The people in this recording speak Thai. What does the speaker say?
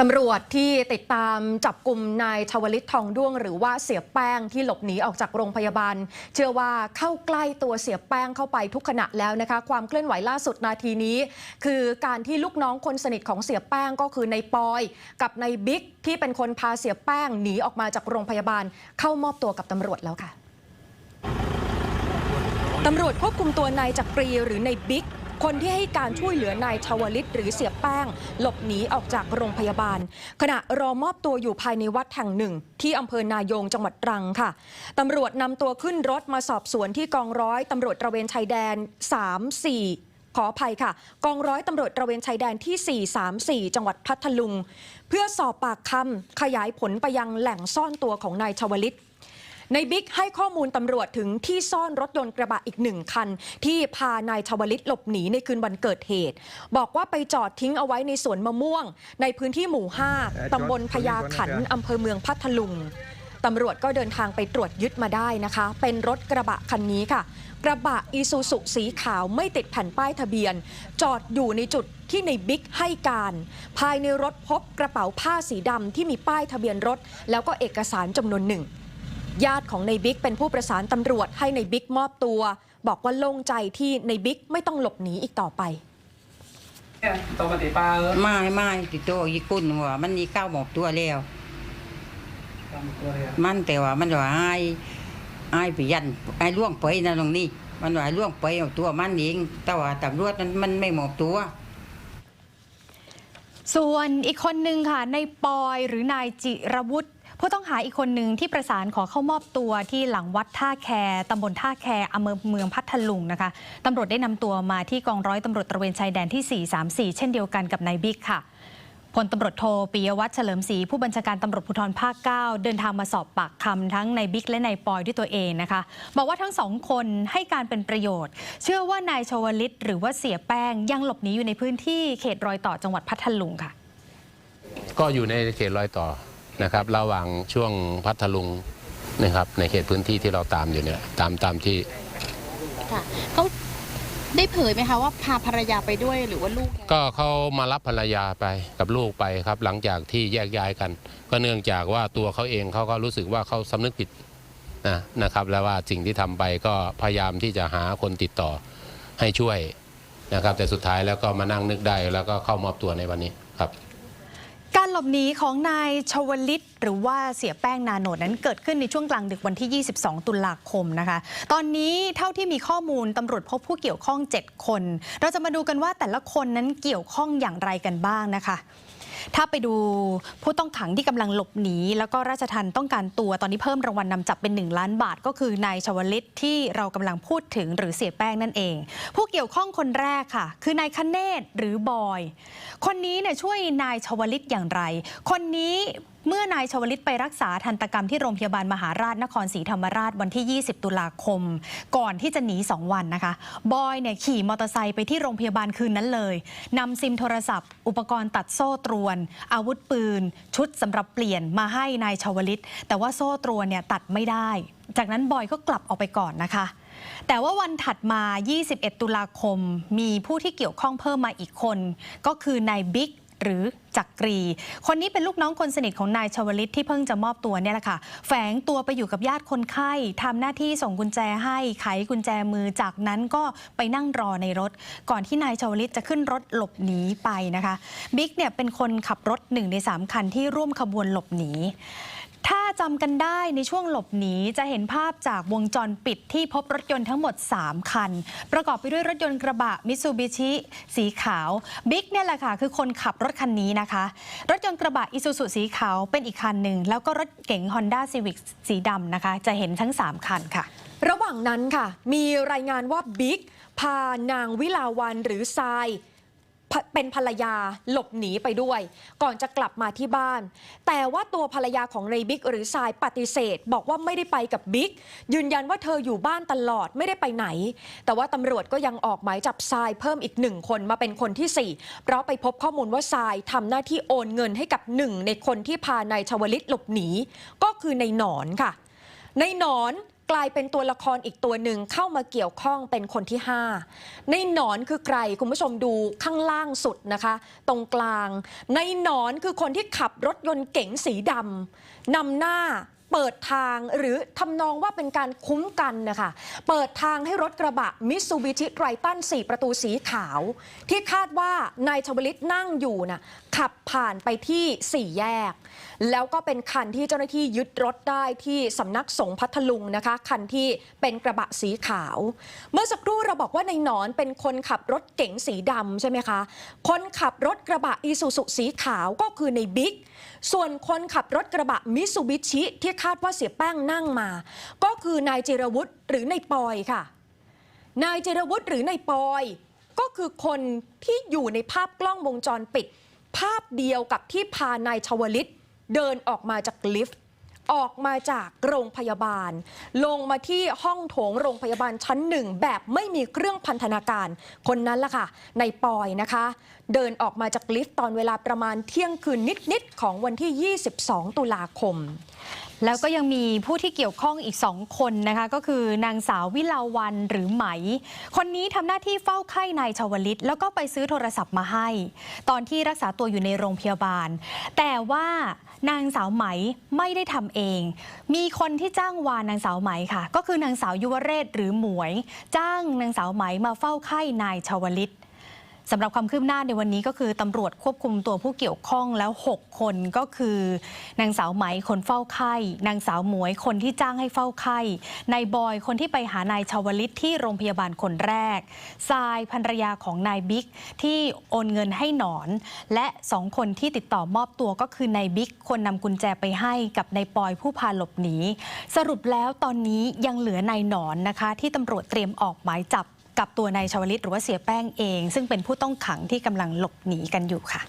ตำรวจที่ติดตามจับกลุ่มนายชวลิตทองด้วง หรือว่าเสียแป้งที่หลบหนีออกจากโรงพยาบาล เชื่อว่าเข้าใกล้ตัวเสียแป้งเข้าไปทุกขณะแล้วนะคะความเคลื่อนไหวล่าสุดนาทีนี้ คือการที่ลูกน้องคนสนิทของเสียแป้งก็คือในายปอย กับในายบิ๊กที่เป็นคนพาเสียแป้งหนีออกมาจากโรงพยาบาล เข้ามอบตัวกับตำรวจแล้วค่ะตำรวจควบคุมตัวนายจักรีหรือในายบิ๊ก คนที่ให้การช่วยเหลือนายชาวลิตหรือเสียแป้ง หลบหนีออกจากโรงพยาบาล ขณะรอมอบตัวอยู่ภายในวัดแห่งหนึ่ง ที่อำเภอนายงจังหวัดตรังค่ะตำรวจนำตัวขึ้นรถมาสอบสวนที่กองร้อยตำรวจตระเวนชายแดน 3 4ขออภัยค่ะ กองร้อยตำรวจตระเวนชายแดนที่ 434 จังหวัดพัทลุง เพื่อสอบปากคำขยายผลไปยังแหล่งซ่อนตัวของนายชาวลิต ในบิ๊กให้ข้อมูลตำรวจถึงที่ซ่อนรถยนต์กระบะอีกหนึ่งคัน ที่พานายชวลิตหลบหนีในคืนวันเกิดเหตุ บอกว่าไปจอดทิ้งเอาไว้ในสวนมะม่วง ในพื้นที่หมู่ 5ตำบลพญาขันอำเภอเมืองพัทลุงตำรวจก็เดินทางไปตรวจยึดมาได้นะคะ เป็นรถกระบะคันนี้ค่ะ กระบะอีซูซุสีขาวไม่ติดแผ่นป้ายทะเบียน จอดอยู่ในจุดที่ในบิ๊กให้การ ภายในรถพบกระเป๋าผ้าสีดำที่มีป้ายทะเบียนรถ แล้วก็เอกสารจำนวนหนึ่ง ญาติของในบิ๊กเป็นผู้ประสานตำรวจให้ในบิ๊กมอบตัว บอกว่าโล่งใจที่ในบิ๊กไม่ต้องหลบหนีอีกต่อไปตรงปฏิปาเออไม่ไม่ติดตัวอีกุนว่ามันนี่เข้าหมอบตัวแล้วตามตัวเลยอะมันแต่ว่ามันว่าไอ้ไอ้ไปยันไอ้ล่วงไปนะตรงนี้ มันว่าไอ้ล่วงไปเอาตัวมันเองแต่ว่าตำรวจนั้นมันไม่หมอบตัวส่วนอีกคนนึงค่ะ ในายปอยหรือนายจิรวุฒิ ผู้ต้องหาอีกคนหนึ่งที่ประสานขอเข้ามอบตัวที่หลังวัดท่าแคตำบลท่าแคอำเภอเมืองพัทลุงนะคะตำรวจได้นำตัวมาที่กองร้อยตำรวจตระเวนชายแดนที่ 434 เช่นเดียวกันกับนายบิ๊กค่ะพลตำรวจโทปิยวัฒน์เฉลิมศรีผู้บัญชาการตำรวจภูธรภาค 9 เดินทางมาสอบปากคำทั้งนายบิ๊กและนายปอยด้วยตัวเองนะคะ บอกว่าทั้งสองคนให้การเป็นประโยชน์ เชื่อว่านายชวลิต หรือว่าเสียแป้ง ยังหลบหนีอยู่ในพื้นที่เขตรอยต่อจังหวัดพัทลุงค่ะ ก็อยู่ในเขตรอยต่อ นะครับระหว่างช่วงพัทลุงนะครับในเขตพื้นที่ที่เราตามอยู่เนี่ยตามตามที่ค่ะเขาได้เผยไหมคะว่าพาภรรยาไปด้วยหรือว่าลูกก็เขามารับภรรยาไปกับลูกไปครับหลังจากที่แยกย้ายกัน ก็เนื่องจากว่าตัวเขาเองเขาก็รู้สึกว่าเขาสำนึกผิดนะนะครับ แล้วว่าสิ่งที่ทำไปก็พยายามที่จะหาคนติดต่อให้ช่วยนะครับ แต่สุดท้ายแล้วก็มานั่งนึกได้แล้วก็เข้ามอบตัวในวันนี้ครับ การหลบหนีของนายชวลิต หรือว่าเสียแป้งนาโนดนั้นเกิดขึ้นในช่วงกลางดึกวันที่ 22 ตุลาคมนะคะ ตอนนี้เท่าที่มีข้อมูลตำรวจพบผู้เกี่ยวข้อง 7 คน เราจะมาดูกันว่าแต่ละคนนั้นเกี่ยวข้องอย่างไรกันบ้างนะคะ ถ้าไปดูผู้ต้องขังที่กำลังหลบหนี แล้วก็ราชทันต้องการตัวตอนนี้เพิ่มรางวัลนนำจับเป็น 1 ล้านบาท ก็คือนายชวลิตที่เรากำลังพูดถึงหรือเสียแป้งนั่นเอง ผู้เกี่ยวข้องคนแรกค่ะ คือนายคเนศหรือบอย คนนี้เนี่ยช่วยนายชวลิตอย่างไร คนนี้ เมื่อนายชวลิตไปรักษาทันตกรรมที่โรงพยาบาลมหาราชนครศรีธรรมราชวันที่ 20 ตุลาคม ก่อนที่จะหนี 2 วันนะคะ บอยเนี่ยขี่มอเตอร์ไซค์ไปที่โรงพยาบาลคืนนั้นเลยนำซิมโทรศัพท์ อุปกรณ์ตัดโซ่ตรวน อาวุธปืน ชุดสำหรับเปลี่ยนมาให้นายชวลิต แต่ว่าโซ่ตรวนเนี่ยตัดไม่ได้ จากนั้นบอยก็กลับออกไปก่อนนะคะแต่ว่าวันถัดมา 21 ตุลาคม มีผู้ที่เกี่ยวข้องเพิ่มมาอีกคน ก็คือนายบิ๊ก หรือจักรี คนนี้เป็นลูกน้องคนสนิทของนายชวลิตที่เพิ่งจะมอบตัวเนี่ยแหละค่ะ แฝงตัวไปอยู่กับญาติคนไข้ทำหน้าที่ส่งกุญแจให้ไขกุญแจมือจากนั้นก็ไปนั่งรอในรถ ก่อนที่นายชวลิตจะขึ้นรถหลบหนีไปนะคะบิ๊กเนี่ยเป็นคนขับรถหนึ่งในสามคันที่ร่วมขบวนหลบหนี จำกันได้ในช่วงหลบหนีจะเห็นภาพจากวงจรปิดที่พบรถยนต์ทั้งหมด 3 คัน ประกอบไปด้วยรถยนต์กระบะมิ t ซูบิชิสีขาวบิ๊กเนี่ยแหละค่ะ คือคนขับรถคันนี้นะคะ รถยนต์กระบะอิซูซุสีขาวเป็นอีกคันหนึ่ง แล้วก็รถเก๋ง Honda Civic สีดำนะคะ จะเห็นทั้ง 3 คันค่ะ ระหว่างนั้นค่ะ มีรายงานว่าบิ๊กพานางวิลาวันหรือทราย เป็นภรรยาหลบหนีไปด้วย ก่อนจะกลับมาที่บ้าน แต่ว่าตัวภรรยาของในบิ๊กหรือทรายปฏิเสธ บอกว่าไม่ได้ไปกับบิ๊กยืนยันว่าเธออยู่บ้านตลอดไม่ได้ไปไหน แต่ว่าตำรวจก็ยังออกหมายจับทรายเพิ่มอีกหนึ่งคนมาเป็นคนที่สี่เพราะไปพบข้อมูลว่าทรายทำหน้าที่โอนเงินให้กับหนึ่งในคนที่พานายชวลิตหลบหนีก็คือในหนอนค่ะ ในหนอน กลายเป็นตัวละครอีกตัวหนึ่งเข้ามาเกี่ยวข้องเป็นคนที่ 5 ในหนอนคือใครคุณผู้ชมดูข้างล่างสุดนะคะ ตรงกลาง ในหนอนคือคนที่ขับรถยนต์เก๋งสีดำนำหน้า เปิดทางหรือทำนองว่าเป็นการคุ้มกันนะคะเปิดทางให้รถกระบะมิตซูบิชิไ r ตัน4ประตูสีขาว ที่คาดว่านายชวลิตนั่งอยู่น่ะขับผ่านไปที่สี่แยก แล้วก็เป็นคันที่เจ้าหน้าที่ยึดรถได้ที่สำนักสงฆ์พัทลุงนะคะ คันที่เป็นกระบะสีขาว เมื่อสักครู่เราบอกว่าในหนอนเป็นคนขับรถเก๋งสีดำใช่ไหมคะ คนขับรถกระบะอีซูซุสีขาวก็คือในบิ๊กส่วนคนขับรถกระบะมิตซูบิชิที่ดว่าเสียแป้งนั่งมา ก็คือนายจิรวุฒิหรือนายปอยค่ะ นายจิรวุฒิหรือนายปอย ก็คือคนที่อยู่ในภาพกล้องวงจรปิด ภาพเดียวกับที่พานายชวลิต เดินออกมาจากลิฟต์ออกมาจากโรงพยาบาล ลงมาที่ห้องโถงโรงพยาบาลชั้นหนึ่งแบบไม่มีเครื่องพันธนาการ คนนั้นล่ะค่ะในายปอยนะคะ เดินออกมาจากลิฟต์ตอนเวลาประมาณเที่ยงคืนนิด ๆ ของวันที่ 22 ตุลาคม แล้วก็ยังมีผู้ที่เกี่ยวข้องอีกสองคนนะคะ ก็คือนางสาววิลาวันหรือไหม คนนี้ทำหน้าที่เฝ้าไข้นายชาวลิต แล้วก็ไปซื้อโทรศัพท์มาให้ ตอนที่รักษาตัวอยู่ในโรงพยาบาล แต่ว่านางสาวไหมไม่ได้ทำเอง มีคนที่จ้างวานนางสาวไหมค่ะ ก็คือนางสาวยุวเรศหรือหมวย จ้างนางสาวไหมมาเฝ้าไข้นายชาวลิต สำหรับความคืบหน้าในวันนี้ก็คือตำรวจควบคุมตัวผู้เกี่ยวข้องแล้ว 6 คนก็คือนางสาวไหมคนเฝ้าไข้นางสาวหมวยคนที่จ้างให้เฝ้าไข้นายบอยคนที่ไปหานายชาวลิตที่โรงพยาบาลคนแรกทรายภรรยาของนายบิ๊กที่โอนเงินให้หนอน และสองคนที่ติดต่อมอบตัวก็คือนายบิ๊กคนนำกุญแจไปให้กับนายปอยผู้พาหลบหนีสรุปแล้วตอนนี้ยังเหลือนายหนอนนะคะ ที่ตำรวจเตรียมออกหมายจับ กับตัวนายชวลิตหรือว่าเสียแป้งเอง ซึ่งเป็นผู้ต้องขังที่กำลังหลบหนีกันอยู่ค่ะ